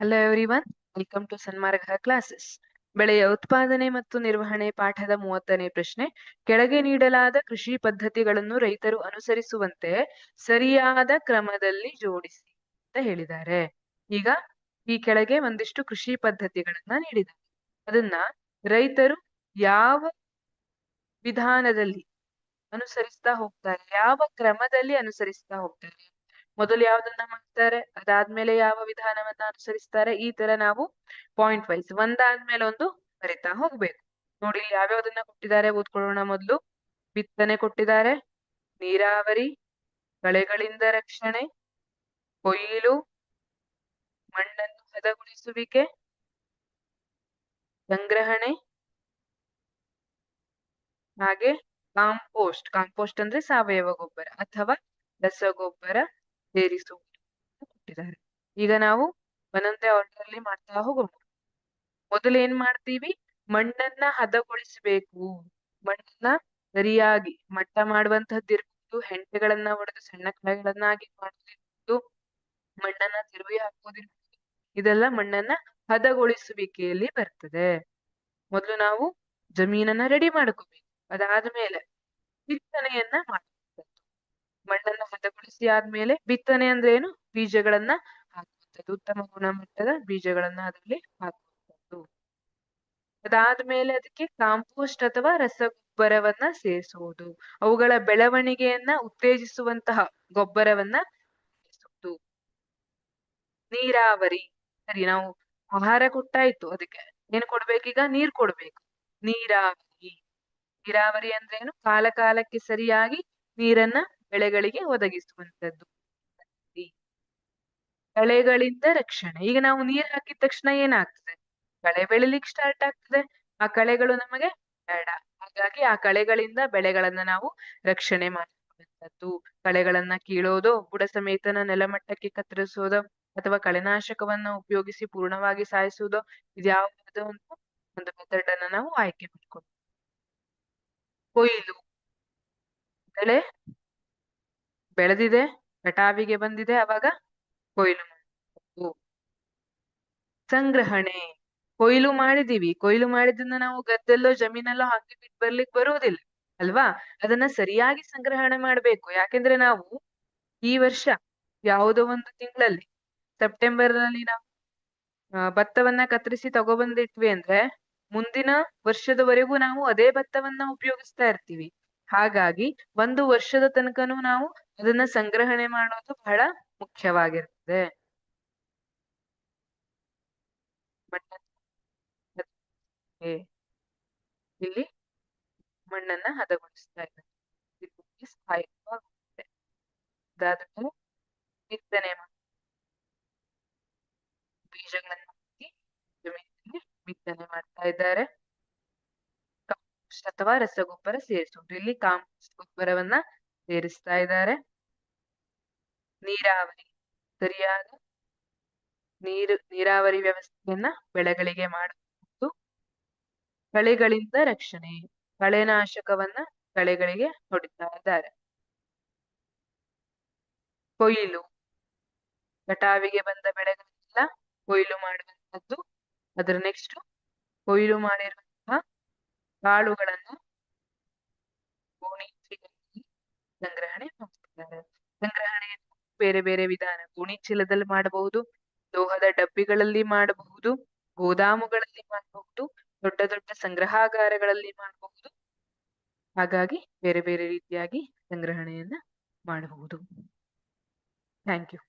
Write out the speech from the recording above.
Hello everyone welcome to Sanmarga classes ಬೆಳೆಯ ಉತ್ಪಾದನೆ ಮತ್ತು ನಿರ್ವಹಣೆ ಪಾಠದ ಮೂವತ್ತನೇ ಪ್ರಶ್ನೆ. ಕೆಳಗೆ ನೀಡಲಾದ ಕೃಷಿ ಪದ್ಧತಿಗಳನ್ನು ರೈತರು ಅನುಸರಿಸುವಂತೆ ಸರಿಯಾದ ಕ್ರಮದಲ್ಲಿ ಜೋಡಿಸಿ ಅಂತ ಹೇಳಿದ್ದಾರೆ. ಈಗ ಈ ಕೆಳಗೆ ಒಂದಿಷ್ಟು ಕೃಷಿ ಪದ್ಧತಿಗಳನ್ನ ನೀಡಿದ್ದಾರೆ. ಅದನ್ನ ರೈತರು ಯಾವ ವಿಧಾನದಲ್ಲಿ ಅನುಸರಿಸ್ತಾ ಹೋಗ್ತಾರೆ, ಯಾವ ಕ್ರಮದಲ್ಲಿ ಅನುಸರಿಸ್ತಾ ಹೋಗ್ತಾರೆ ಮೊದಲು ಯಾವ್ದನ್ನ ಮಾಡ್ತಾರೆ, ಅದಾದ್ಮೇಲೆ ಯಾವ ವಿಧಾನವನ್ನ ಅನುಸರಿಸ್ತಾರೆ, ಈ ತರ ನಾವು ಪಾಯಿಂಟ್ ವೈಸ್ ಒಂದಾದ್ಮೇಲೆ ಒಂದು ಬರಿತಾ ಹೋಗ್ಬೇಕು. ನೋಡಿ ಇಲ್ಲಿ ಯಾವ್ಯಾವ್ದನ್ನ ಕೊಟ್ಟಿದ್ದಾರೆ, ಓದ್ಕೊಳ್ಳೋಣ ಮೊದಲು. ಬಿತ್ತನೆ ಕೊಟ್ಟಿದ್ದಾರೆ, ನೀರಾವರಿ, ಕಳೆಗಳಿಂದ ರಕ್ಷಣೆ, ಕೊಯ್ಲು, ಮಣ್ಣನ್ನು ಹದಗೊಳಿಸುವಿಕೆ, ಸಂಗ್ರಹಣೆ, ಹಾಗೆ ಕಾಂಪೋಸ್ಟ್ ಕಾಂಪೋಸ್ಟ್ ಅಂದ್ರೆ ಸಾವಯವ ಗೊಬ್ಬರ ಅಥವಾ ರಸಗೊಬ್ಬರ. ಸೇರಿಸುವುದು. ಕೊಟ್ಟಿದ್ದಾರೆ ಈಗ ನಾವು ಒಂದೊಂದೇ ಆರ್ಡರ್ ಅಲ್ಲಿ ಮಾಡ್ತಾ ಹೋಗೋಣ. ಮೊದಲು ಏನ್ ಮಾಡ್ತೀವಿ? ಮಣ್ಣನ್ನ ಹದಗೊಳಿಸಬೇಕು. ಮಣ್ಣನ್ನ ಸರಿಯಾಗಿ ಮಟ್ಟ ಮಾಡುವಂತಹದ್ದು ಇರ್ಬೋದು, ಹೆಂಟೆಗಳನ್ನ ಹೊಡೆದು ಸಣ್ಣ ಕಳೆಗಳನ್ನಾಗಿ ಮಾಡೋದಿರ್ಬೋದು ಮಣ್ಣನ್ನ ತಿರುವಿ ಹಾಕೋದಿರ್ಬೋದು ಇದೆಲ್ಲ ಮಣ್ಣನ್ನ ಹದಗೊಳಿಸುವಿಕೆಯಲ್ಲಿ ಬರ್ತದೆ. ಮೊದಲು ನಾವು ಜಮೀನನ್ನ ರೆಡಿ ಮಾಡ್ಕೋಬೇಕು. ಅದಾದ್ಮೇಲೆ ಬಿತ್ತನೆಯನ್ನ ಮಾಡುವಂಥದ್ದು ಮಣ್ಣನ್ನ ಹದಗೊಳಿಸಿ ಆದ್ಮೇಲೆ ಬಿತ್ತನೆ ಅಂದ್ರೆ ಏನು? ಬೀಜಗಳನ್ನ ಹಾಕುವಂಥದ್ದು. ಉತ್ತಮ ಗುಣಮಟ್ಟದ ಬೀಜಗಳನ್ನ ಅದರಲ್ಲಿ ಹಾಕುವಂಥದ್ದು. ಅದಾದ್ಮೇಲೆ ಅದಕ್ಕೆ ಕಾಂಪೋಸ್ಟ್ ಅಥವಾ ರಸಗೊಬ್ಬರವನ್ನ ಸೇರಿಸುವುದು ಅವುಗಳ ಬೆಳವಣಿಗೆಯನ್ನ ಉತ್ತೇಜಿಸುವಂತಹ ಗೊಬ್ಬರವನ್ನ ಸೇರಿಸುವುದು ನೀರಾವರಿ. ಸರಿ, ನಾವು ಆಹಾರ ಕೊಟ್ಟಾಯ್ತು. ಅದಕ್ಕೆ ಏನ್ ಕೊಡ್ಬೇಕೀಗ? ನೀರ್ ಕೊಡ್ಬೇಕು. ನೀರಾವರಿ. ನೀರಾವರಿ ಅಂದ್ರೆ ಏನು? ಕಾಲ ಕಾಲಕ್ಕೆ ಸರಿಯಾಗಿ ನೀರನ್ನ ಬೆಳೆಗಳಿಗೆ ಒದಗಿಸುವಂತದ್ದು ಕಳೆಗಳಿಂದ ರಕ್ಷಣೆ. ಈಗ ನಾವು ನೀರ್ ಹಾಕಿದ ತಕ್ಷಣ ಏನಾಗ್ತದೆ? ಕಳೆ ಬೆಳಿಲಿಕ್ಕೆ ಸ್ಟಾರ್ಟ್ ಆಗ್ತದೆ. ಆ ಕಳೆಗಳು ನಮಗೆ ಬೇಡ. ಹಾಗಾಗಿ ಆ ಕಳೆಗಳಿಂದ ಬೆಳೆಗಳನ್ನ ನಾವು ರಕ್ಷಣೆ ಮಾಡುವಂತದ್ದು ಕಳೆಗಳನ್ನ ಕೀಳೋದು, ಬುಡ ಸಮೇತನ ನೆಲಮಟ್ಟಕ್ಕೆ ಕತ್ತರಿಸೋದು, ಅಥವಾ ಕಳೆನಾಶಕವನ್ನ ಉಪಯೋಗಿಸಿ ಪೂರ್ಣವಾಗಿ ಸಾಯಿಸುವುದು ಇದ್ಯಾವುದೋ ಒಂದು ಒಂದು ಮೆಥಡ್ ಅನ್ನ ನಾವು ಆಯ್ಕೆ ಮಾಡ್ಕೊಂಡು ಕೊಯ್ಲು. ಬೆಳೆ ಬೆಳೆದಿದೆ, ಕಟಾವಿಗೆ ಬಂದಿದೆ ಅವಾಗ? ಕೊಯ್ಲು ಸಂಗ್ರಹಣೆ. ಕೊಯ್ಲು ಮಾಡಿದೀವಿ. ಕೊಯ್ಲು ಮಾಡಿದ್ದನ್ನ ನಾವು ಗದ್ದೆಲ್ಲೋ ಜಮೀನಲ್ಲೋ ಹಾಕಿ ಬಿಟ್ಟು ಬರ್ಲಿಕ್ಕೆ ಬರುವುದಿಲ್ಲ, ಅಲ್ವಾ? ಅದನ್ನ ಸರಿಯಾಗಿ ಸಂಗ್ರಹಣೆ ಮಾಡ್ಬೇಕು. ಯಾಕೆಂದ್ರೆ ನಾವು ಈ ವರ್ಷ ಯಾವುದೋ ಒಂದು ತಿಂಗಳಲ್ಲಿ ಸೆಪ್ಟೆಂಬರ್ನಲ್ಲಿ ನಾವು ಭತ್ತವನ್ನ ಕತ್ತರಿಸಿ ತಗೊಬಂದಿಟ್ವಿ ಅಂದ್ರೆ ಮುಂದಿನ ವರ್ಷದವರೆಗೂ ನಾವು ಅದೇ ಭತ್ತವನ್ನ ಉಪಯೋಗಿಸ್ತಾ ಇರ್ತೀವಿ. ಹಾಗಾಗಿ ಒಂದು ವರ್ಷದ ತನಕನೂ ನಾವು ಅದನ್ನ ಸಂಗ್ರಹಣೆ ಮಾಡೋದು ಬಹಳ ಮುಖ್ಯವಾಗಿರ್ತದೆ. ಇಲ್ಲಿ ಮಣ್ಣನ್ನ ಹದಗೊಳಿಸ್ತಾ ಇದ್ದಾರೆ. ಸಹಾಯಕವಾಗುತ್ತೆ. ಅದಾದ್ಮೇಲೆ ಬಿತ್ತನೆ ಬೀಜಗಳನ್ನ ಜಮೀನಿನಲ್ಲಿ ಬಿತ್ತನೆ ಮಾಡ್ತಾ ಇದ್ದಾರೆ. ಅಥವಾ ರಸಗೊಬ್ಬರ ಸೇರಿಸುವುದು ಇಲ್ಲಿ ಕಾಂಪೋಸ್ಟ್ ಗೊಬ್ಬರವನ್ನ ಸೇರಿಸ್ತಾ ಇದ್ದಾರೆ. ನೀರಾವರಿ ಸರಿಯಾದ ನೀರು, ನೀರಾವರಿ ವ್ಯವಸ್ಥೆಯನ್ನ ಬೆಳೆಗಳಿಗೆ ಮಾಡಬಹುದು ಕಳೆಗಳಿಂದ ರಕ್ಷಣೆ, ಕಳೆನಾಶಕವನ್ನ ಕಳೆಗಳಿಗೆ ಹೊಡಿತಾ ಇದ್ದಾರೆ. ಕೊಯ್ಲು, ಕಟಾವಿಗೆ ಬಂದ ಬೆಳೆಗಳನ್ನೆಲ್ಲ ಕೊಯ್ಲು ಮಾಡುವಂತದ್ದು ಅದರ ನೆಕ್ಸ್ಟ್ ಕೊಯ್ಲು ಮಾಡಿರುವಂತಹ ಕಾಳುಗಳನ್ನು ಸಂಗ್ರಹಣೆ ಬೇರೆ ಬೇರೆ ವಿಧಾನ, ಗೋಣಿ ಚೀಲದಲ್ಲಿ ಮಾಡಬಹುದು, ಲೋಹದ ಡಬ್ಬಿಗಳಲ್ಲಿ ಮಾಡಬಹುದು, ಗೋದಾಮುಗಳಲ್ಲಿ ಮಾಡಬಹುದು, ದೊಡ್ಡ ದೊಡ್ಡ ಸಂಗ್ರಹಾಗಾರಗಳಲ್ಲಿ ಮಾಡಬಹುದು. ಹಾಗಾಗಿ ಬೇರೆ ಬೇರೆ ರೀತಿಯಾಗಿ ಸಂಗ್ರಹಣೆಯನ್ನ ಮಾಡಬಹುದು. Thank you